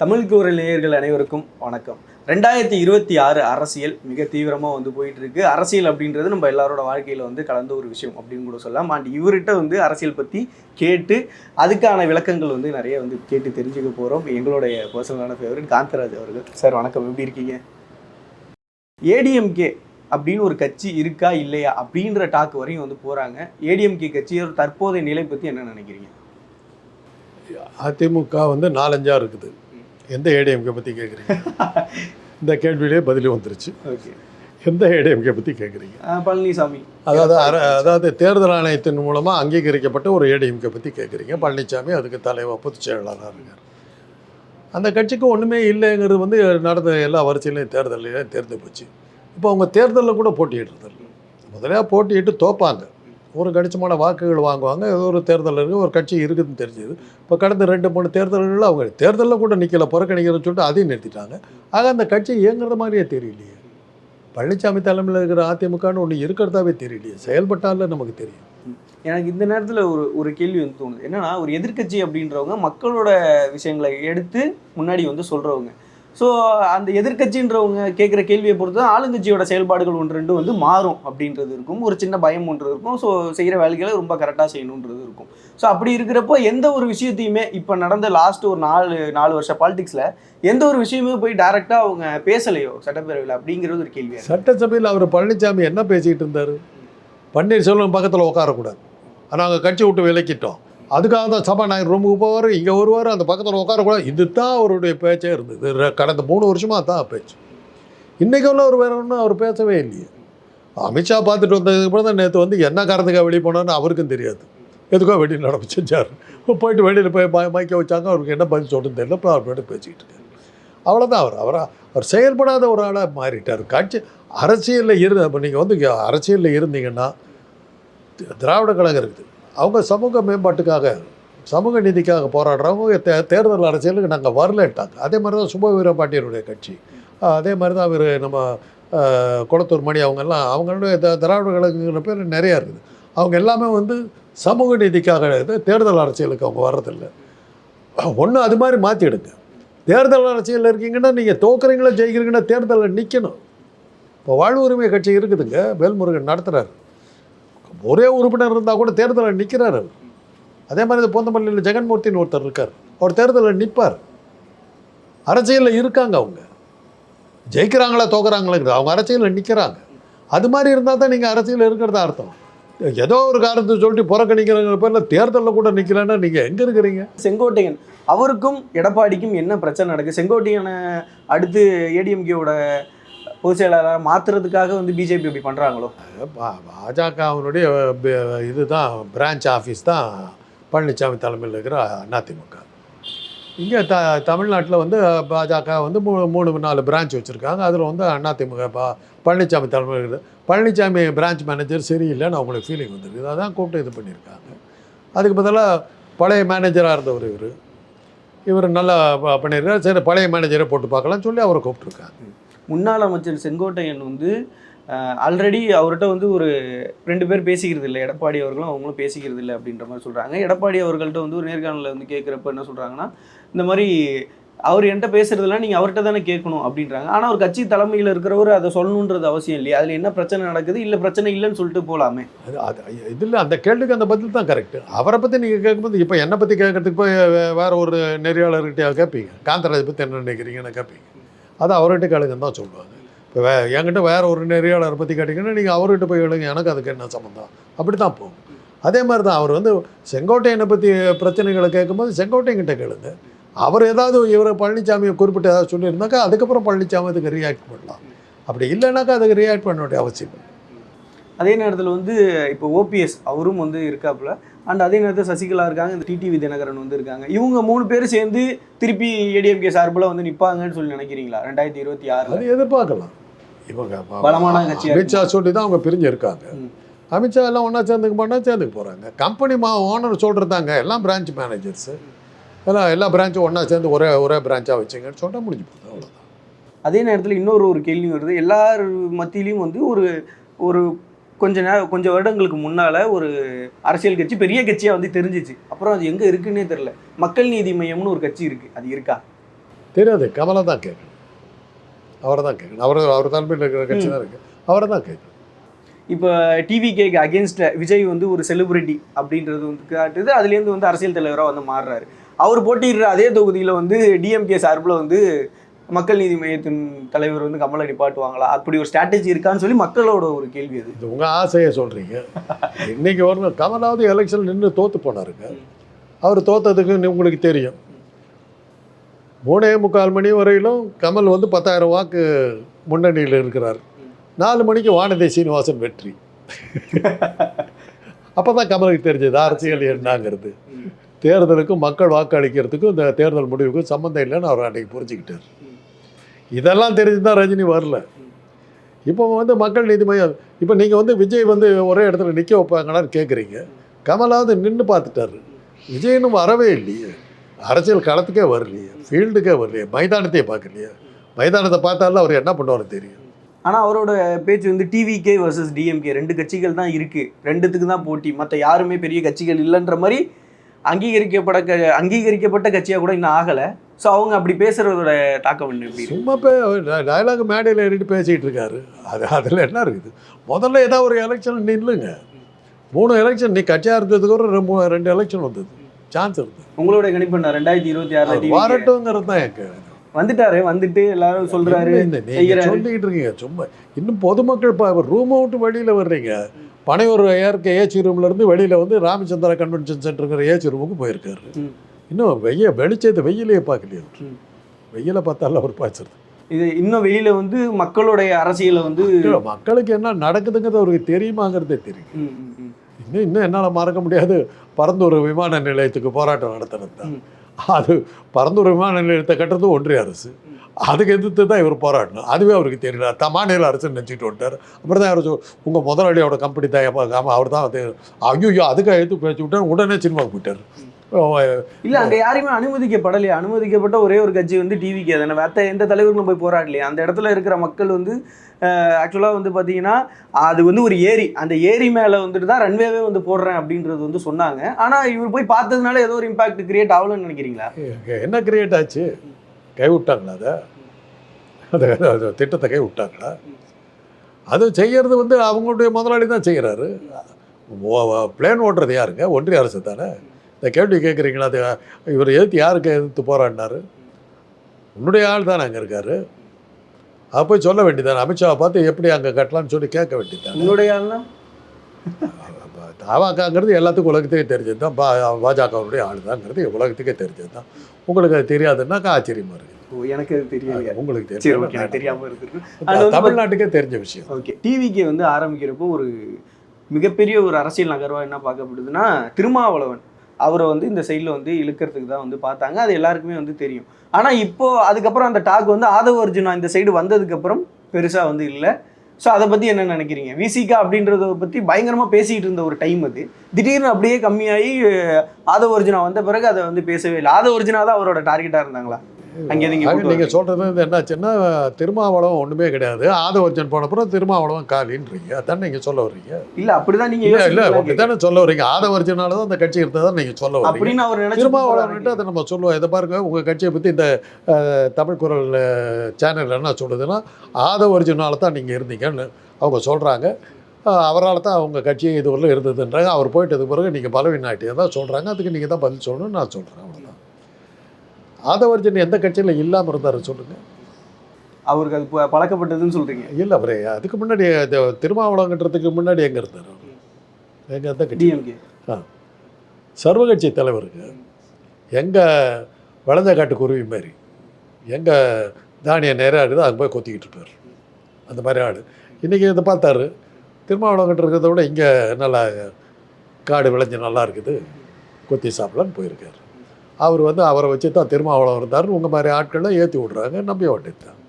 தமிழ் குரல் நேயர்கள் அனைவருக்கும் வணக்கம். ரெண்டாயிரத்தி இருபத்தி ஆறு அரசியல் மிக தீவிரமாக வந்து போயிட்டு இருக்கு அரசியல் அப்படின்றது நம்ம எல்லாரோட வாழ்க்கையில் வந்து கலந்த ஒரு விஷயம் அப்படின்னு கூட சொல்லலாம். அண்ட் இவர்கிட்ட வந்து அரசியல் பற்றி கேட்டு அதுக்கான விளக்கங்கள் வந்து நிறைய வந்து கேட்டு தெரிஞ்சுக்க போகிறோம் எங்களுடைய பர்சனலான ஃபேவரட் காந்தராஜ் அவர்கள். சார் வணக்கம். எப்படி இருக்கீங்க? ஏடிஎம்கே அப்படின்னு ஒரு கட்சி இருக்கா இல்லையா அப்படின்ற டாக் வரையும் வந்து போகிறாங்க ஏடிஎம்கே கட்சியோட தற்போதைய நிலை பற்றி என்ன நினைக்கிறீங்க? அதிமுக வந்து நாலஞ்சாக இருக்குது. எந்த ஏடிஎம்கே பற்றி கேட்குறீங்க இந்த கேள்வியிலே பதில் வந்துருச்சு. ஓகே. எந்த ஏடிஎம்கே பற்றி கேட்குறீங்க பழனிசாமி. அதாவது அர அதாவது தேர்தல் ஆணையத்தின் மூலமாக அங்கீகரிக்கப்பட்ட ஒரு ஏடிஎம்கே பற்றி கேட்குறீங்க பழனிசாமி அதுக்கு தலைவர் பொதுச் செயலாளராக இருக்கார். அந்த கட்சிக்கு ஒன்றுமே இல்லைங்கிறது வந்து நடந்த எல்லா வரிசையிலையும் தேர்தலையும் தெரிந்து போச்சு. இப்போ அவங்க தேர்தலில் கூட போட்டியிடுறதில்ல. முதல்ல போட்டியிட்டு தோப்பாங்க. ஒரு கணிசமான வாக்குகள் வாங்குவாங்க. ஏதோ ஒரு தேர்தல் இருக்குது ஒரு கட்சி இருக்குதுன்னு தெரிஞ்சது. இப்போ கடந்த ரெண்டு மூணு தேர்தல்களில் அவங்க தேர்தலில் கூட நிற்கல புறக்கணிக்கிறதுன்னு சொல்லிட்டு அதையும் நிறுத்திட்டாங்க. ஆக அந்த கட்சி இயங்குறது மாதிரியே தெரியலையே. பழனிசாமி தலைமையில் இருக்கிற அதிமுகன்னு ஒன்று இருக்கிறதாவே தெரியலையே. செயல்பட்டால நமக்கு தெரியும். எனக்கு இந்த நேரத்தில் ஒரு ஒரு கேள்வி வந்து தோணுது. என்னன்னா ஒரு எதிர்க்கட்சி அப்படின்றவங்க மக்களோட விஷயங்களை எடுத்து முன்னாடி வந்து சொல்றவங்க. ஸோ அந்த எதிர்க்கட்சின்றவங்க கேட்குற கேள்வியை பொறுத்து தான் ஆளுங்கட்சியோட செயல்பாடுகள் ஒன்று ரெண்டு வந்து மாறும் அப்படின்றது இருக்கும். ஒரு சின்ன பயம் ஒன்று இருக்கும். ஸோ செய்கிற வேலைகளை ரொம்ப கரெக்டாக செய்யணுன்றது இருக்கும். ஸோ அப்படி இருக்கிறப்போ எந்த ஒரு விஷயத்தையுமே இப்போ நடந்த லாஸ்ட் ஒரு நாலு நாலு வருஷம் பாலிடிக்ஸில் எந்த ஒரு விஷயமே போய் டைரெக்டாக அவங்க பேசலையோ சட்டப்பேரவையில் அப்படிங்கிறது ஒரு கேள்வி சட்டசபையில் அவர் பழனிசாமி என்ன பேசிக்கிட்டு இருந்தார்? பன்னீர்செல்வம் பக்கத்தில் உட்காரக்கூடாது. நாங்கள் கட்சி விட்டு விலக்கிட்டோம். அதுக்காக தான் சபாநாயகர் ரூமுக்கு போவார் இங்கே வருவார் அந்த பக்கத்தில் உட்காரக்கூடாது. இது தான் அவருடைய பேச்சே இருந்தது. கடந்த மூணு வருஷமாக தான் பேச்சு. இன்றைக்கு உள்ள அவர் வேற ஒன்றும் அவர் பேசவே இல்லையே. அமித்ஷா பார்த்துட்டு வந்ததுக்கு அப்புறம் தான் நேற்று வந்து என்ன காரணத்துக்காக வெளியே போனான்னு அவருக்கும் தெரியாது. எதுக்கோ வெளியில் நடப்பு செஞ்சார். போயிட்டு வெளியில் போய் மயக்க வச்சாங்க. அவருக்கு என்ன பதில் சொல்லுன்னு தெரியல. அப்புறம் அவர் பாட்டுக்கு பேசிக்கிட்டு இருக்காரு. அவ்வளோதான் அவர். அவர் அவர் செயல்படாத ஒரு ஆளாக மாறிட்டார். காட்சி அரசியலில் இரு இப்போ நீங்கள் வந்து அரசியலில் இருந்தீங்கன்னா திராவிட கழகம் இருக்குது. அவங்க சமூக மேம்பாட்டுக்காக சமூக நீதிக்காக போராடுறவங்க தே தேர்தல் அரசியலுக்கு நாங்கள் வரலன்ட்டாங்க. அதே மாதிரி தான் சுப வீர பாண்டியனுடைய கட்சி அதே மாதிரி தான் அவர் நம்ம குளத்தூர் மணி அவங்கெல்லாம் அவங்களுடைய த- திராவிட கழகங்கிற பேர் நிறையா இருக்குது. அவங்க எல்லாமே வந்து சமூக நீதிக்காக இது தேர்தல் அரசியலுக்கு அவங்க வர்றதில்லை. ஒன்று அது மாதிரி மாற்றிடுங்க தேர்தல் அரசியலில் இருக்கீங்கன்னா நீங்கள் தோக்குறீங்களா ஜெயிக்கிறீங்கன்னா தேர்தலில் நிற்கணும் இப்போ வாழ்வு உரிமை கட்சி இருக்குதுங்க. வேல்முருகன் நடத்துகிறார் ஒரே உறுப்பினர் இருந்தால் கூட தேர்தலில் நிற்கிறார் அவர் அதே மாதிரி இந்த பொந்தமல்லியில் ஜெகன்மூர்த்தின்னு ஒருத்தர் இருக்கார். அவர் தேர்தலில் நிற்பார் அரசியலில் இருக்காங்க அவங்க. ஜெயிக்கிறாங்களா தோக்குறாங்களாங்கிறது அவங்க அரசியலில் நிற்கிறாங்க அது மாதிரி இருந்தால் தான் நீங்கள் அரசியலில் இருக்கிறதா அர்த்தம். ஏதோ ஒரு காரணத்தை சொல்லிட்டு புறக்கணிக்கிறங்கிற பேரில் தேர்தலில் கூட நிற்கலன்னா நீங்கள் எங்கே இருக்கிறீங்க? செங்கோட்டையன் அவருக்கும் எடப்பாடிக்கும் என்ன பிரச்சனை நடக்குது? செங்கோட்டையனை அடுத்து ஏடிஎம்கேவோட பொதுச் செயலாளராக மாற்றுறதுக்காக வந்து பிஜேபி இப்படி பண்ணுறாங்களோ பாஜகவினுடைய இதுதான் பிரான்ச் ஆஃபீஸ் தான் பழனிசாமி தலைமையில் இருக்கிற அதிமுக. இங்கே த தமிழ்நாட்டில் வந்து பாஜக வந்து மூணு மூணு நாலு பிரான்ச் வச்சுருக்காங்க. அதில் வந்து அதிமுக பா பழனிசாமி தலைமையில் இருக்குது. பழனிசாமி பிரான்ச் மேனேஜர் சரியில்லைன்னு அவங்களுக்கு ஃபீலிங் வந்துருக்குது அதான் கூப்பிட்டு இது பண்ணியிருக்காங்க. அதுக்கு பதிலாக பழைய மேனேஜராக இருந்தவர் இவர். இவர் நல்லா பண்ணியிருக்காரு. சரி பழைய மேனேஜரை போட்டு பார்க்கலாம்னு சொல்லி அவரை கூப்பிட்ருக்காங்க முன்னாள் அமைச்சர் செங்கோட்டையன் வந்து ஆல்ரெடி அவர்கிட்ட வந்து ஒரு ரெண்டு பேர் பேசிக்கிறது இல்லை. எடப்பாடி அவர்களும் அவங்களும் பேசிக்கிறது இல்லை அப்படின்ற மாதிரி சொல்கிறாங்க எடப்பாடி அவர்கள்ட்ட வந்து ஒரு நேர்காணலில் வந்து கேட்குறப்ப என்ன சொல்கிறாங்கன்னா இந்த மாதிரி அவர் என்கிட்ட பேசுறதுலாம் நீங்கள் அவர்கிட்ட தானே கேட்கணும் அப்படின்றாங்க. ஆனால் ஒரு கட்சி தலைமையில் இருக்கிறவர் அதை சொல்லணுன்றது அவசியம் இல்லையா. அதில் என்ன பிரச்சனை நடக்குது? இல்லை பிரச்சனை இல்லைன்னு சொல்லிட்டு போகலாமே அது அது இதில் அந்த கேள்விக்கு அந்த பதில் தான் கரெக்ட் அவரை பற்றி நீங்கள் கேட்கும்போது இப்போ என்னை பற்றி கேட்கறதுக்கு போய் வே- வேற ஒரு நெறியாளர்கிட்டயா கேட்பீங்க காந்தராஜ் பற்றி என்ன நினைக்கிறீங்கன்னு கேட்பீங்க அது அவர்கிட்ட கேளுங்கன்னு தான் சொல்லுவாங்க இப்போ வே என்கிட்ட வேறு ஒரு நெறியாளரை பற்றி கேட்டிங்கன்னா நீங்கள் அவர்கிட்ட போய் கேளுங்க எனக்கு அதுக்கு என்ன சம்மந்தம் அப்படி தான் போகும். அதே மாதிரி தான் அவர் வந்து செங்கோட்டையனை பற்றி பிரச்சனைகளை கேட்கும்போது செங்கோட்டையன்கிட்ட கேளுங்க. அவர் ஏதாவது இவர் பழனிசாமியை குறிப்பிட்டு ஏதாவது சொல்லியிருந்தாக்கா அதுக்கப்புறம் பழனிசாமி அதுக்கு ரியாக்ட் பண்ணலாம். அப்படி இல்லைனாக்கா அதுக்கு ரியாக்ட் பண்ண வேண்டிய அவசியம் அதே நேரத்தில் வந்து இப்போ ஓபிஎஸ் அவரும் வந்து இருக்காப்புல அண்ட் அதே நேரத்தில் சசிகலா இருக்காங்க இந்த டிடிவி தினகரன் வந்து இருக்காங்க. இவங்க மூணு பேர் சேர்ந்து திருப்பி ஏடிஎம்கே சார்பில் வந்து நிற்பாங்கன்னு சொல்லி நினைக்கிறீங்களா? ரெண்டாயிரத்தி இருபத்தி அது எதிர்பார்க்கலாம். இவங்க பலமான கட்சியா அமித்ஷா சொல்லி தான் அவங்க பிரிஞ்சு இருக்காங்க. அமித்ஷா எல்லாம் ஒன்றா சேர்ந்துக்க மாட்டா சேர்ந்துக்க போகிறாங்க கம்பெனி மா ஓனர் சொல்கிறதாங்க எல்லாம் பிரான்ச் மேனேஜர்ஸு எல்லாம் எல்லா பிரான்ச்சும் ஒன்றா சேர்ந்து ஒரே ஒரே பிரான்ச்சாக வச்சுங்கன்னு சொன்னால் முடிஞ்சு போகுது அவ்வளோதான் அதே நேரத்தில் இன்னொரு ஒரு கேள்வி வருது. எல்லார் மத்தியிலையும் வந்து ஒரு ஒரு கொஞ்ச நேரம் கொஞ்சம் வருடங்களுக்கு முன்னால் ஒரு அரசியல் கட்சி பெரிய கட்சியாக வந்து தெரிஞ்சிச்சு. அப்புறம் அது எங்கே இருக்குன்னே தெரில மக்கள் நீதி மையம்னு ஒரு கட்சி இருக்குது அது இருக்கா? தெரியாது. கமலை தான் கேட்கணும் அவரை தான் கேட்கணும் அவர் அவர் தலைமையில் இருக்கிற கட்சி தான் இருக்கு. அவரை தான் கேட்கணும் இப்போ டிவி கேக்கு அகேன்ஸ்ட் விஜய் வந்து ஒரு செலிபிரிட்டி அப்படின்றது வந்து காட்டுது. அதுலேருந்து வந்து அரசியல் தலைவராக வந்து மாறுறாரு. அவர் போட்டியிடுற அதே தொகுதியில் வந்து டிஎம்கே சார்பில் வந்து மக்கள் நீதி மையத்தின் தலைவர் வந்து கமலை நிப்பாட்டுவாங்களா அப்படி ஒரு ஸ்ட்ராட்டஜி இருக்கான்னு சொல்லி மக்களோட ஒரு கேள்வி அது. இது உங்கள் ஆசையை சொல்கிறீங்க இன்னைக்கு ஒரு கமலாவது எலெக்ஷன் நின்று தோத்து போனாருங்க. அவர் தோத்ததுக்கு நீ- உங்களுக்கு தெரியும். மூணே முக்கால் மணி வரையிலும் கமல் வந்து பத்தாயிரம் வாக்கு முன்னணியில் இருக்கிறார். நாலு மணிக்கு வானதி சீனிவாசன் வெற்றி. அப்போ தான் கமலுக்கு தெரிஞ்சது அரசியல் என்னங்கிறது. தேர்தலுக்கும் மக்கள் வாக்களிக்கிறதுக்கும் இந்த தேர்தல் முடிவுக்கும் சம்மந்தம் இல்லைன்னு அவர் அன்றைக்கி புரிஞ்சுக்கிட்டார். இதெல்லாம் தெரிஞ்சு தான் ரஜினி வரல. இப்போ வந்து மக்கள் நீதி மையம் இப்போ நீங்கள் வந்து விஜய் வந்து ஒரே இடத்துல நிற்க வைப்பாங்களான்னு கேட்குறீங்க கமலாவது நின்று பார்த்துட்டாரு. விஜய் இன்னும் வரவே இல்லையே. அரசியல் களத்துக்கே வரலையே. ஃபீல்டுக்கே வரலையே. மைதானத்தையே பார்க்கலையே. மைதானத்தை பார்த்தாலும் அவர் என்ன பண்ணுவார்னு தெரியும். ஆனால் அவரோட பேச்சு வந்து டிவிகே வர்சஸ் டிஎம்கே ரெண்டு கட்சிகள் தான் இருக்குது ரெண்டுத்துக்கு தான் போட்டி. மற்ற யாருமே பெரிய கட்சிகள் இல்லைன்ற மாதிரி அங்கீகரிக்கப்பட க அங்கீகரிக்கப்பட்ட கட்சியாக கூட இன்னும் ஆகலை. ஸோ அவங்க அப்படி பேசுகிறதோட தாக்கம் என்ன? சும்மா பே டயலாக் மேடையில் ஏறிட்டு பேசிகிட்டு இருக்காரு. அது அதில் என்ன இருக்குது? முதல்ல ஏதாவது ஒரு எலெக்ஷன் நில்லுங்க மூணு எலெக்ஷன் நீ கட்சியாக இருந்ததுக்கு ஒரு ரெண்டு ரெண்டு எலெக்ஷன் வந்தது. சான்ஸ் உங்களோட கணிப்பு என்ன? ரெண்டாயிரத்தி இருபத்தி டிவி வரட்டுங்கிறது தான் எனக்கு. வந்துட்டாரு வந்துட்டு எல்லாரும் சொல்றாரு. சொல்லிக்கிட்டு இருக்கீங்க சும்மா. இன்னும் பொதுமக்கள் இப்போ ரூம் விட்டு வெளியில வர்றீங்க. பனையூர் ஏற்க ஏசி ரூம்ல இருந்து வெளியில வந்து ராமச்சந்திரா கன்வென்ஷன் சென்டருங்கிற ஏசி ரூமுக்கு போயிருக்காரு. இன்னும் வெய்ய வெளிச்சத்தை வெயிலே பார்க்கலையே. வெயில பார்த்தால அவர் பாய்ச்சது இது இன்னும் வெளியில வந்து மக்களுடைய அரசியலை வந்து மக்களுக்கு என்ன நடக்குதுங்கிறது அவருக்கு தெரியுமாங்கிறதே தெரியும். இன்னும் இன்னும் என்னால் மறக்க முடியாது. பரந்தூர் விமான நிலையத்துக்கு போராட்டம் நடத்தினது தான். அது பரந்தூர் விமான நிலையத்தை கட்டுறது ஒன்றிய அரசு. அதுக்கு எதிர்த்து தான் இவர் போராடணும். அதுவே அவருக்கு தெரியல. த மாநில அரசு நினச்சிட்டு வந்துட்டார். அப்புறம் தான் அவர் உங்கள் முதலாளியோட கம்பெனி தான் அவர் தான் அது ஐயோ அதுக்கு எடுத்து பேச்சு விட்டார். உடனே சினிமாவுக்கு போயிட்டார். இல்ல அங்க யாரையுமே அனுமதிக்கப்படலையா. அனுமதிக்கப்பட்ட ஒரே ஒரு கட்சி வந்து டிவிக்கு தானே. வேற எந்த தலைவர்களும் போய் போராடலையா. அந்த இடத்துல இருக்கிற மக்கள் வந்து ஆக்சுவலா வந்து பாத்தீங்கன்னா அது வந்து ஒரு ஏரி. அந்த ஏரி மேல வந்துட்டு தான் ரன்வேவே வந்து போடுறேன் அப்படின்றது வந்து சொன்னாங்க. ஆனா இவர் போய் பார்த்ததுனால ஏதோ ஒரு இம்பாக்ட் கிரியேட் ஆகலன்னு நினைக்கிறீங்களா? என்ன கிரியேட் ஆச்சு? கை விட்டாங்களா அதை அது திட்டத்தை கை விட்டாங்களா அது செய்யறது வந்து அவங்களுடைய முதலாளி தான் செய்கிறாரு பிளேன் ஓட்டுறது யாருங்க? ஒன்றிய அரசு தானே? இந்த கேள்வி கேட்குறீங்களா? அது இவர் எதிர்த்து யாருக்கு எதிர்த்து போராடினாரு? உன்னுடைய ஆள் தானே அங்கே இருக்காரு. அதை போய் சொல்ல வேண்டியதானே அமித்ஷாவை பார்த்து எப்படி அங்கே கட்டலாம்னு சொல்லி கேட்க வேண்டியதானே உங்களுடைய ஆள்னா? தாவாக்காங்கிறது எல்லாத்துக்கும் உலகத்துக்கே தெரிஞ்சது தான் பா பாஜகவுடைய ஆள் தாங்கிறது உலகத்துக்கே தெரிஞ்சது தான் உங்களுக்கு அது தெரியாதுன்னாக்கா ஆச்சரியமாக இருக்குது. எனக்கு அது தெரியலையா உங்களுக்கு தெரியும் ஓகே தெரியாம இருக்கு த- தமிழ்நாட்டுக்கே தெரிஞ்ச விஷயம். ஓகே டிவிக்கு வந்து ஆரம்பிக்கிறப்போ ஒரு மிகப்பெரிய ஒரு அரசியல் நகர்வா என்ன பார்க்கப்படுதுன்னா திருமாவளவன். அவரை வந்து இந்த சைடில் வந்து இழுக்கிறதுக்கு தான் வந்து பார்த்தாங்க. அது எல்லாருக்குமே வந்து தெரியும். ஆனால் இப்போது அதுக்கப்புறம் அந்த டாக் வந்து ஆதவ அர்ஜுனா இந்த சைடு வந்ததுக்கப்புறம் பெருசாக வந்து இல்லை. ஸோ அதை பற்றி என்ன நினைக்கிறீங்க? விசிகா அப்படின்றத பற்றி பயங்கரமாக பேசிகிட்டு இருந்த ஒரு டைம் அது. திடீர்னு அப்படியே கம்மியாகி ஆதவ அர்ஜுனா வந்த பிறகு அதை வந்து பேசவே இல்லை. ஆதவ அர்ஜுனா தான் அவரோட டார்கெட்டாக இருந்தாங்களா? அங்கே நீங்க ஆக கூட்டு நீங்க வரீங்க. சொல்றது வந்து என்னாச்சுன்னா திருமாவளவன் ஒண்ணுமே கிடையாது. ஆதவர்ஜன் போன அப்புறம் திருமாவளவன் காலின்றீங்க. அதான் நீங்க சொல்ல வர்றீங்க? இல்ல அப்படிதான் நீங்க இல்ல இல்ல யோசிக்கிறீங்களா அப்படித்தானே சொல்ல வர்றீங்க. ஆதவர்ஜனால தான் அந்த கட்சி இருந்ததா நீங்க சொல்ல வர்றீங்க? அப்படின்னு அவர் திருமாவளவன்ட்டு அதை நம்ம சொல்லுவோம். இதை பாருங்க உங்க கட்சியை பத்தி இந்த தமிழ் குரல் சேனல் என்ன சொல்லுதுன்னா ஆதவர்ஜனால தான் நீங்க இருந்தீங்கன்னு அவங்க சொல்றாங்க. அவரால் தான் அவங்க கட்சி இதுவரையிலும் இருந்ததுன்றாங்க. அவர் போயிட்டதுக்கு பிறகு நீங்கள் பலவீனாட்டியை தான் சொல்கிறாங்க அதுக்கு நீங்கள் தான் பதில் சொல்லணும்னு நான் சொல்கிறேன் ஆதவர்ஜன் எந்த கட்சியில் இல்லாமல் இருந்தார் சொல்லுங்கள் அவருக்கு அது பழக்கப்பட்டதுன்னு சொல்றீங்க. இல்லை அவரே அதுக்கு முன்னாடி இந்த திருமாவளவன்றதுக்கு முன்னாடி எங்கே இருந்தார் அவர்? எங்கே எந்த கட்சி? டிஎம்கே. சர்வகட்சி தலைவருங்க. எங்கள் வளர்ந்த காட்டு குருவி மாதிரி. எங்கே தானியம் நேராக இருக்குது அங்கே போய் கொத்திக்கிட்டு இருப்பார். அந்த மாதிரி ஆள். இன்றைக்கி இதை பார்த்தாரு. திருமாவளவங்கிட்ட இருக்கிறத விட இங்கே நல்லா காடு விளைஞ்சு நல்லா இருக்குது. கொத்தி சாப்பிடலான்னு போயிருக்காரு. அவர் வந்து அவரை வச்சு தான் திருமாவளவன் இருந்தார் உங்கள் மாதிரி ஆட்கள்லாம் ஏற்றி விட்றாங்க நம்பி வேண்டியது தான்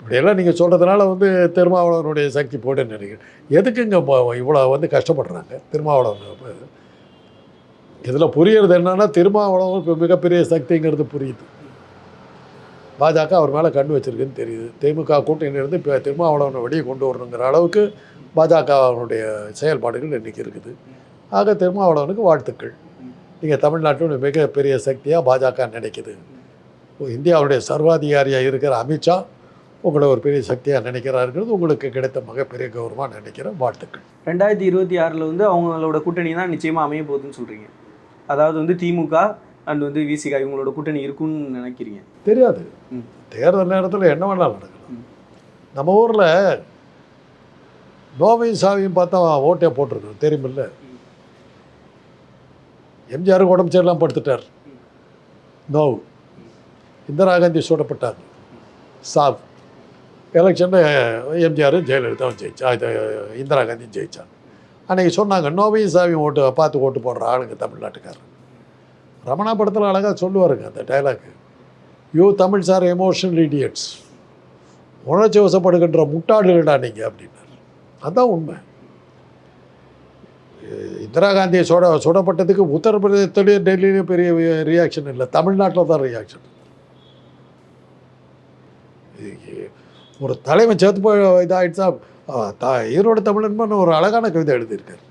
இப்படியெல்லாம் நீங்கள் சொல்கிறதுனால வந்து திருமாவளவனுடைய சக்தி போடுன்னு நினைக்கிறேன். எதுக்குங்க இவ்வளோ வந்து கஷ்டப்படுறாங்க திருமாவளவன்? இதில் புரியறது என்னன்னா திருமாவளவன் இப்போ மிகப்பெரிய சக்திங்கிறது புரியுது. பாஜக அவர் மேலே கண்ணு வச்சிருக்குன்னு தெரியுது. திமுக கூட்டணியிலிருந்து இப்போ திருமாவளவனை வெளியே கொண்டு வரணுங்கிற அளவுக்கு பாஜகவினுடைய செயல்பாடுகள் இன்றைக்கி இருக்குது. ஆக திருமாவளவனுக்கு வாழ்த்துக்கள். நீங்கள் தமிழ்நாட்டின் மிகப்பெரிய சக்தியாக பாஜக நினைக்குது. இந்தியாவுடைய சர்வாதிகாரியாக இருக்கிற அமித்ஷா உங்களை ஒரு பெரிய சக்தியாக நினைக்கிறாருங்கிறது உங்களுக்கு கிடைத்த மிகப்பெரிய கௌரவமாக நினைக்கிறேன். வாழ்த்துக்கள். ரெண்டாயிரத்தி இருபத்தி ஆறில் வந்து அவங்களோட கூட்டணி தான் நிச்சயமாக அமைய போகுதுன்னு சொல்கிறீங்க அதாவது வந்து திமுக அண்ட் வந்து விசிகா இவங்களோட கூட்டணி இருக்குன்னு நினைக்கிறீங்க. தெரியாது. தேர்தல் நேரத்தில் என்ன வேணாலும் நடக்கலாம். நம்ம ஊரில் நோவையும் சாவியும் பார்த்தா ஓட்டே போட்டிருக்கோம். தெரியுமில்ல? எம்ஜிஆருக்கு உடம்பு சரியில்லாமல் படுத்துட்டார். நோவு இந்திரா காந்தி சூடப்பட்டார். சாப் எலெக்ஷனில் எம்ஜிஆர் ஜெயலலிதாவும் ஜெயிச்சா இது இந்திரா காந்தி ஜெயித்தான் அன்றைக்கி சொன்னாங்க நோவையும் சாவியும் ஓட்டு பார்த்து ஓட்டு போடுற ஆளுங்க தமிழ்நாட்டுக்காரர். ரமணா படத்தில் அழகாக சொல்லுவாருங்க அந்த dialogue you Tamil sir emotional idiots உணர்ச்சி வசப்படுகின்ற முட்டாள்களா நீங்கள் அப்படின்னார். அதுதான் உண்மை. இந்திரா காந்தியை சுட சுடப்பட்டதுக்கு உத்தரப்பிரதேசத்துலேயும் டெல்லியிலையும் பெரிய ரியாக்ஷன் இல்லை. தமிழ்நாட்டில் தான் ரியாக்ஷன் ஒரு தலைவன் சேர்த்து போய் இதாகிடுச்சா த ஈரோடு தமிழன்மன் ஒரு அழகான கவிதை எழுதியிருக்கார்.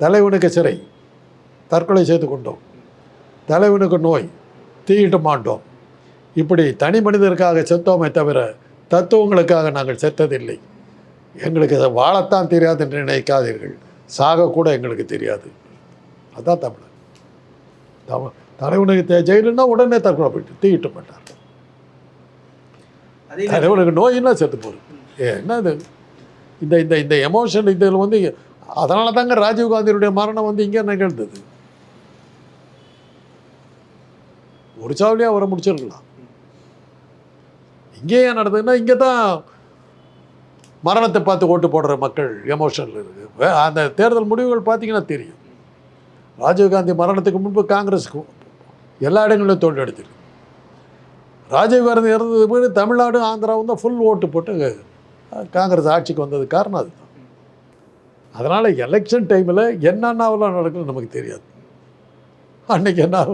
தலைவனுக்கு சிறை தற்கொலை செய்து கொண்டோம். தலைவனுக்கு நோய் தீயிட்டு மாட்டோம் இப்படி தனி மனிதருக்காக செத்தோமே தவிர தத்துவங்களுக்காக நாங்கள் செத்ததில்லை. எங்களுக்கு அதை வாழத்தான் தெரியாது என்று நினைக்காதீர்கள். சாக கூட எங்களுக்கு தெரியாது. அதான் தமிழ் தமிழ் தலைவனுக்கு தே- ஜெயிலுன்னா உடனே தற்கொலை போயிட்டு தீயிட்டு மாட்டார் தலைவனுக்கு நோயின்னா செத்து போகுது ஏ, என்ன இது? இந்த இந்த இந்த எமோஷன் இதில் வந்து அதனால தாங்க ராஜீவ்காந்தியுடைய மரணம் வந்து இங்கே நிகழ்ந்தது. ஒரு சாவலியாக அவரை முடிச்சிருக்கலாம். இங்கே ஏன் நடந்ததுன்னா இங்கே தான் மரணத்தை பார்த்து ஓட்டு போடுற மக்கள் எமோஷனில் இருக்குது வே- அந்த தேர்தல் முடிவுகள் பார்த்தீங்கன்னா தெரியும். ராஜீவ்காந்தி மரணத்துக்கு முன்பு காங்கிரஸுக்கு எல்லா இடங்களிலும் தோல்வி அடைஞ்சிருக்கு ராஜீவ்காந்தி இறந்தது போய் தமிழ்நாடு ஆந்திராவும் தான் ஃபுல் ஓட்டு போட்டு காங்கிரஸ் ஆட்சிக்கு வந்தது காரணம் அதுதான். அதனால் எலெக்ஷன் டைமில் என்னென்னவெல்லாம் நடக்குன்னு நமக்கு தெரியாது. அன்னைக்கு என்ன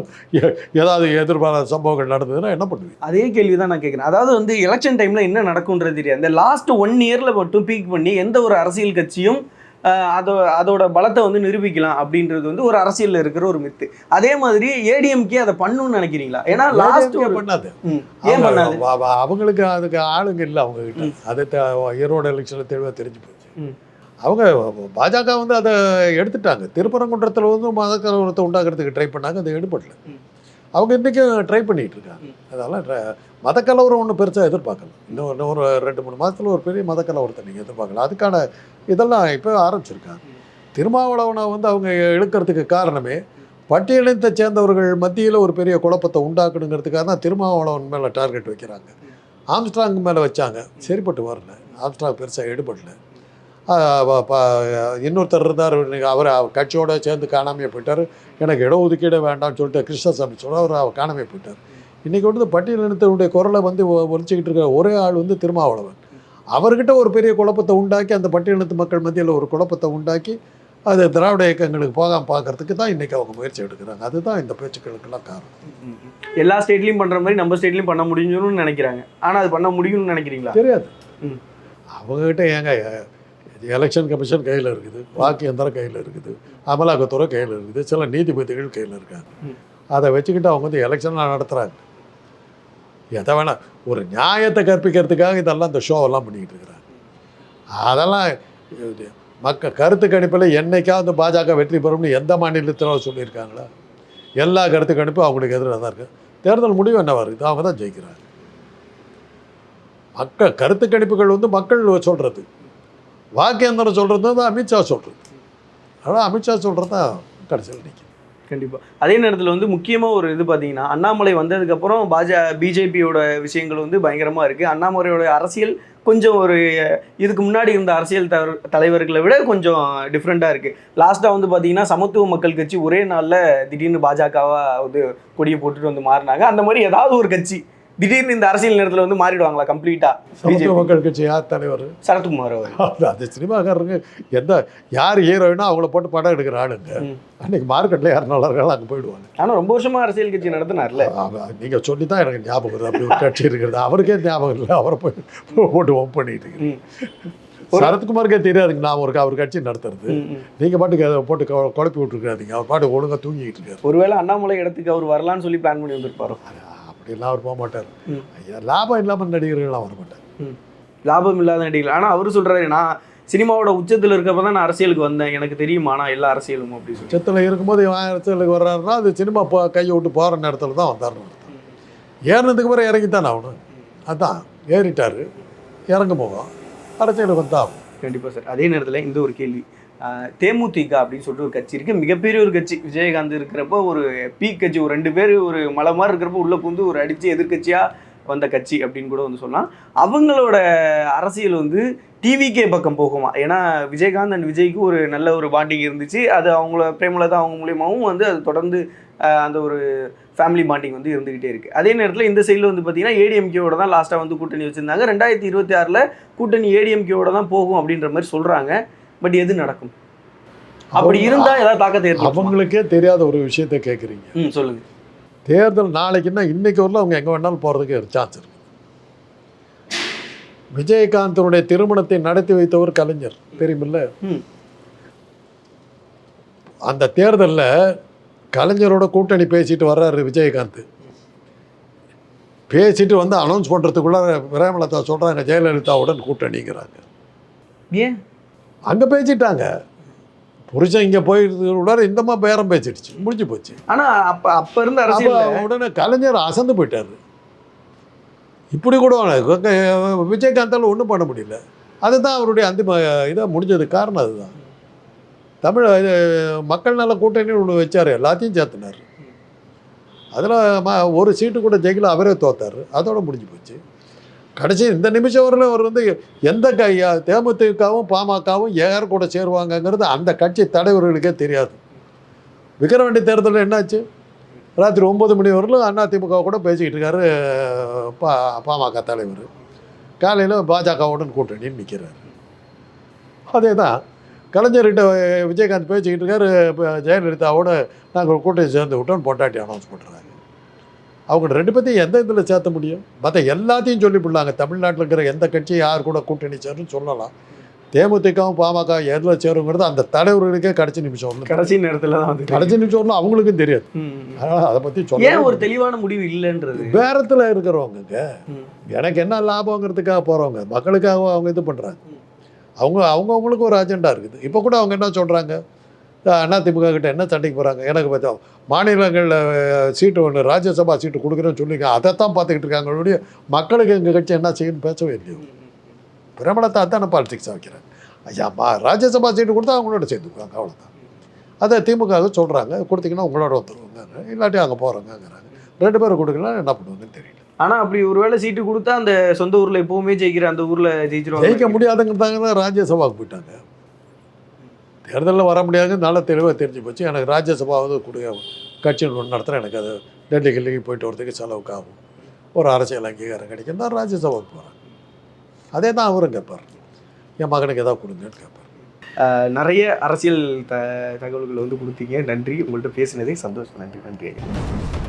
ஏதாவது எதிர்பாராத சம்பவங்கள் நடந்ததுன்னா என்ன பண்ணுவீங்க? அதே கேள்வி தான் நான் கேட்குறேன். அதாவது வந்து எலெக்ஷன் டைமில் என்ன நடக்கும்ன்றது தெரியாது. இந்த லாஸ்ட் ஒன் இயரில் மட்டும் பீக் பண்ணி எந்த ஒரு அரசியல் கட்சியும் அதோ அதோட பலத்தை வந்து நிரூபிக்கலாம் அப்படின்றது வந்து ஒரு அரசியலில் இருக்கிற ஒரு மித்து அதே மாதிரி ஏடிஎம்கே அதை பண்ணுன்னு நினைக்கிறீங்களா? ஏன்னா லாஸ்ட் பண்ணாது. ஏன் பண்ணாது? அவங்க- அவ- அவங்களுக்கு அதுக்கு ஆளுங்க இல்லை அவங்க கிட்ட. அது ஈரோடு எலெக்ஷனில் தெளிவாக தெரிஞ்சு போச்சு. அவங்க பாஜக வந்து அதை எடுத்துட்டாங்க. திருப்பரங்குன்றத்தில் வந்து மத கலவரத்தை உண்டாக்குறதுக்கு ட்ரை பண்ணாங்க அதை எடுபடல. அவங்க இன்றைக்கும் ட்ரை பண்ணிட்டு இருக்காங்க. அதெல்லாம் ட்ர- மத கலவரம் ஒன்றும் பெருசாக எதிர்பார்க்கல. இன்னும் இன்னும் ஒரு ரெண்டு மூணு மாதத்தில் ஒரு பெரிய மத கலவரத்தை நீங்கள் எதிர்பார்க்கலாம் அதுக்கான இதெல்லாம் இப்போ ஆரம்பிச்சிருக்காங்க. திருமாவளவனை வந்து அவங்க இழுக்கிறதுக்கு காரணமே பட்டியலினத்தை சேர்ந்தவர்கள் மத்தியில் ஒரு பெரிய குழப்பத்தை உண்டாக்கணுங்கிறதுக்காக தான் திருமாவளவன் மேலே டார்கெட் வைக்கிறாங்க. ஆம்ஸ்ட்ராங் மேலே வச்சாங்க. சரிப்பட்டு வரல. ஆம்ஸ்ட்ராங் பெருசாக ப- இன்னொருத்தர் இருந்தார். அவர் கட்சியோட சேர்ந்து காணாமையே போயிட்டார். எனக்கு இட ஒதுக்கீடு வேண்டாம்னு சொல்லிட்டு கிருஷ்ணசாமி சொல்ல அவர் காணாமையே போயிட்டார். இன்றைக்கி வந்து பட்டியலினத்தினுடைய குரலை வந்து ஒ- ஒலிச்சுக்கிட்டு இருக்கிற ஒரே ஆள் வந்து திருமாவளவன். அவர்கிட்ட ஒரு பெரிய குழப்பத்தை உண்டாக்கி அந்த பட்டியலினத்து மக்கள் மத்தியில் ஒரு குழப்பத்தை உண்டாக்கி அது திராவிட இயக்கங்களுக்கு போகாமல் பார்க்கறதுக்கு தான் இன்றைக்கி அவங்க முயற்சி எடுக்கிறாங்க. அதுதான் இந்த பேச்சுக்களுக்கெல்லாம் காரணம். எல்லா ஸ்டேட்லையும் பண்ணுற மாதிரி நம்ம ஸ்டேட்லையும் பண்ண முடியும்னு நினைக்கிறாங்க. ஆனால் அது பண்ண முடியும்னு நினைக்கிறீங்களா? தெரியாது. ம். அவங்ககிட்ட ஏங்க எலெக்ஷன் கமிஷன் கையில் இருக்குது வாக்கு எந்திரம் கையில் இருக்குது அமலாக்கத்துறை கையில் இருக்குது சில நீதிபதிகள் கையில் இருக்காங்க. அதை வச்சுக்கிட்டு அவங்க வந்து எலெக்ஷன் நடத்துகிறாங்க எதை வேணா ஒரு நியாயத்தை கற்பிக்கிறதுக்காக இதெல்லாம் இந்த ஷோவெல்லாம் பண்ணிக்கிட்டு இருக்கிறாங்க. அதெல்லாம் இது மக்க கருத்து கணிப்பில் என்னைக்காவது பாஜக வெற்றி பெறும்னு எந்த மாநிலத்தில் சொல்லியிருக்காங்களா? எல்லா கருத்து கணிப்பும் அவங்களுக்கு எதிராக தான் இருக்குது தேர்தல் முடிவு என்ன வருது? அவங்க தான் ஜெயிக்கிறாங்க. மக்கள் கருத்து கணிப்புகள் வந்து மக்கள் சொல்கிறது வாக்கியந்திரம் சொல்கிறது தான் அமித்ஷா சொல்கிறது ஆனால் அமித்ஷா சொல்கிறது தான் கடைசியில் நிற்கும் கண்டிப்பாக அதே நேரத்தில் வந்து முக்கியமாக ஒரு இது பார்த்தீங்கன்னா அண்ணாமலை வந்ததுக்கப்புறம் பாஜ பிஜேபியோட விஷயங்கள் வந்து பயங்கரமாக இருக்குது அண்ணாமலையோட அரசியல் கொஞ்சம் ஒரு இதுக்கு முன்னாடி இருந்த அரசியல் தவர் தலைவர்களை விட கொஞ்சம் டிஃப்ரெண்ட்டாக இருக்குது லாஸ்ட்டாக வந்து பார்த்தீங்கன்னா சமத்துவ மக்கள் கட்சி ஒரே நாளில் திடீர்னு பாஜகவாக வந்து கொடியை போட்டுட்டு வந்து மாறினாங்க. அந்த மாதிரி ஏதாவது ஒரு கட்சி திடீர்னு இந்த அரசியல் நேரத்தில் வந்து மாறிடுவாங்களா கம்ப்ளீட்டாக சமத்துவ மக்கள் கட்சி யார் தலைவர்? சரத்குமார் அவர் அது அந்த சினிமாக்காரங்க எந்த யார் ஹீரோயினோ அவங்கள போட்டு படம் எடுக்கிற ஆளுங்க. அன்னைக்கு மார்க்கெட்டில் யார் நல்லா இருக்காங்களோ அங்கே போயிடுவாங்க. ஆனால் ரொம்ப வருஷமா அரசியல் கட்சி நடத்தினார்ல. நீங்கள் சொல்லி தான் எனக்கு ஞாபகம் வருது. அப்படி ஒரு கட்சி இருக்கிறது. அவருக்கே ஞாபகம் இல்லை. அவரை போய் போட்டு ஒப் பண்ணிட்டு இருக்கிறேன். சரத்குமாருக்கே தெரியாதுங்க. நான் ஒரு அவர் கட்சி நடத்துறது. நீங்கள் பாட்டுக்கு அதை போட்டு குழப்பி விட்டுருக்காதீங்க. அவர் பாட்டு ஒழுங்காக தூங்கிட்டு இருக்காரு. ஒருவேளை அண்ணாமலை இடத்துக்கு அவர் வரலான்னு சொல்லி பிளான் பண்ணி வந்திருப்பாரோ? அப்படிலாம் அவர் போக மாட்டார். லாபம் இல்லாமல் நடிகர்கள்லாம் வர மாட்டார். லாபம் இல்லாத நடிகர்கள். ஆனால் அவர் சொல்றாரு நான் சினிமாவோட உச்சத்தில் இருக்கப்ப தான் நான் அரசியலுக்கு வந்தேன். எனக்கு தெரியுமா நான் எல்லா அரசியலும் அப்படி உச்சத்தில் இருக்கும்போது அரசியலுக்கு வர்றாருன்னா அது சினிமா போ கையை விட்டு போகிற நேரத்தில் தான் வந்தார்னு அர்த்தம். ஏறினதுக்கு பிறகு இறங்கித்தானே ஆகணும். அதான் ஏறிட்டார். இறங்க போவோம் அரசியலுக்கு வந்தா ஆகும் கண்டிப்பாக சார். அதே நேரத்தில் இந்த ஒரு கேள்வி. தேமுதிக அப்படின்னு சொல்லிட்டு ஒரு கட்சி இருக்கு. மிகப்பெரிய ஒரு கட்சி. விஜயகாந்த் இருக்கிறப்போ ஒரு பீக் கட்சி ஒரு ரெண்டு பேர் ஒரு மலை மாதிரி இருக்கிறப்போ உள்ள புந்து ஒரு அடிச்சு எதிர்க்கட்சியா வந்த கட்சி அப்படின்னு கூட வந்து சொல்லலாம். அவங்களோட அரசியல் வந்து டிவிகே பக்கம் போகுமா? ஏன்னா விஜயகாந்த் அண்ட் விஜய்க்கு ஒரு நல்ல ஒரு பாண்டிங் இருந்துச்சு. அது அவங்கள பிரேமலதா அவங்க மூலியமாகவும் வந்து அது தொடர்ந்து அந்த ஒரு ஃபேமிலி பாண்டிங் வந்து இருந்துகிட்டே இருக்குது அதே நேரத்தில் இந்த சைடில் வந்து பார்த்தீங்கன்னா ஏடிஎம்கேவோட தான் லாஸ்ட்டாக வந்து கூட்டணி வச்சுருந்தாங்க. ரெண்டாயிரத்தி இருபத்தி ஆறில் கூட்டணி ஏடிஎம்கேவோட தான் போகும் அப்படின்ற மாதிரி சொல்கிறாங்க பட் எது நடக்கும்? அப்படி இருந்தா ஏதாவது தாக்கத்தை? அவங்களுக்கே தெரியாத ஒரு விஷயத்த கேட்குறீங்க ம் சொல்லுங்க. தேர்தல் நாளைக்குன்னா இன்னைக்கு வரல அவங்க எங்கே வேணாலும் போகிறதுக்கு ஒரு சான்ஸ் இருக்கு. விஜயகாந்தனுடைய திருமணத்தை நடத்தி வைத்தவர் கலைஞர் தெரியுமில்ல? அந்த தேர்தலில் கலைஞரோட கூட்டணி பேசிட்டு வர்றாரு விஜயகாந்த். பேசிட்டு வந்து அனௌன்ஸ் பண்ணுறதுக்குள்ள பிரேமலதா சொல்கிறாங்க ஜெயலலிதாவுடன் கூட்டணிங்கிறாங்க. ஏன்? அங்கே பேசிட்டாங்க. புருஷன் இங்கே போயிருக்கிறதுக்குள்ளார இந்தமா பேரம் பேசிடுச்சு. முடிஞ்சு போச்சு. ஆனா அப்ப அப்ப இருந்த அரசியல் உடனே கலைஞர் அசந்து போயிட்டாரு. இப்படி கூட விஜயகாந்தால் ஒன்றும் பண்ண முடியல. அதுதான் அவருடைய அந்திம இதாக முடிஞ்சது காரணம் அதுதான். தமிழ் மக்கள் நல கூட்டணி ஒன்று வச்சார் எல்லாத்தையும் சேர்த்துனார். அதில் ஒரு சீட்டு கூட ஜெயிக்கல அவரே தோத்தார். அதோட முடிஞ்சு போச்சு. கடைசி இந்த நிமிஷம் வரல அவர் வந்து எந்த க தேமுதிகவும் பாமகவும் யார் கூட சேருவாங்கங்கிறது அந்த கட்சி தலைவர்களுக்கே தெரியாது. விக்கிரவாண்டி தேர்தலில் என்னாச்சு? ராத்திரி ஒம்பது மணி வரலும் அதிமுக கூட பேசிக்கிட்டு இருக்காரு பா பாமக தலைவர். காலையில் பாஜகவுடன் கூட்டணின்னு நிற்கிறாரு அதே தான் கலைஞர்கிட்ட விஜயகாந்த் பேசிக்கிட்டு இருக்காரு இப்போ ஜெயலலிதாவோட நாங்கள் கூட்டணி சேர்ந்து விட்டோம்னு பொட்டாட்டி அனௌன்ஸ் பண்ணுறாங்க அவங்க ரெண்டு பேர்த்தையும் எந்த இதில் சேர்த்த முடியும்? மற்ற எல்லாத்தையும் சொல்லிவிடலாங்க தமிழ்நாட்டில் இருக்கிற எந்த கட்சி யார் கூட கூட்டணி சேருன்னு சொல்லலாம். தேமுதிகவும் பாமக எதில் சேருங்கிறது அந்த தலைவர்களுக்கே கடைசி நிமிஷம். கடைசி நேரத்துல தான் கடைசி நிமிஷம் அவங்களுக்கும் தெரியாது. அதனால் அதை பற்றி சொல்ல ஒரு தெளிவான முடிவு இல்லைன்றது? பேரத்தில் இருக்கிறவங்கங்க. ம். எனக்கு என்ன லாபங்கிறதுக்காக போகிறவங்க மக்களுக்காக அவங்க இது பண்ணுறாங்க அவங்க அவங்க அவங்களுக்கு ஒரு அஜெண்டா இருக்குது. இப்போ கூட அவங்க என்ன சொல்கிறாங்க அதிமுக கிட்ட என்ன சண்டைக்கு போகிறாங்க எனக்கு பார்த்தா மாநிலங்களில் சீட்டு ஒன்று ராஜ்யசபா சீட்டு கொடுக்குறேன்னு சொல்லிங்க அதைத்தான் பார்த்துக்கிட்டு இருக்காங்க. ஒழிய மக்களுக்கு எங்கள் கட்சி என்ன செய்யணும்னு பேசவே இல்லையோ? பிரபலத்தை அதான பாலிடிக்ஸாக வைக்கிறேன் ஐயா மா ராஜ்யசபா சீட்டு கொடுத்தா அவங்களோட சேர்ந்துக்குவாங்க அவ்வளோதான் அதை திமுக சொல்கிறாங்க கொடுத்தீங்கன்னா உங்களோட வந்துருவாங்க இல்லாட்டி அங்கே போகிறோங்கிறாங்க ரெண்டு பேரும் கொடுக்கலாம் என்ன பண்ணுவாங்கன்னு தெரியல. ஆனா அப்படி ஒருவேளை சீட்டு கொடுத்தா அந்த சொந்த ஊர்ல எப்பவுமே ஜெயிக்கிற அந்த ஊர்ல ஜெயிக்க ஜெயிச்சிருவாங்க முடியாதுங்கிறதாங்க தான் ராஜ்யசபாவுக்கு போயிட்டாங்க. தேர்தலில் வர முடியாது நல்லா தெளிவாக தெரிஞ்சு போச்சு. எனக்கு ராஜ்யசபாவது கொடுக்க கட்சி ஒன்று நடத்துகிறேன் எனக்கு அது டெல்லி கில்லிக்கு போயிட்டு வரதுக்கு செலவுக்கு ஆகும் ஒரு அரசியல் அங்கீகாரம் கிடைக்கும். தான் ராஜ்யசபாவுக்கு போகிறேன் அதே தான் அவரும் கேட்பார். என் மகனுக்கு எதாவது கொடுங்கன்னு கேட்பார். நிறைய அரசியல் த தகவல்கள் வந்து கொடுத்தீங்க. நன்றி. உங்கள்கிட்ட பேசினதே சந்தோஷம். நன்றி. நன்றி. ஐயா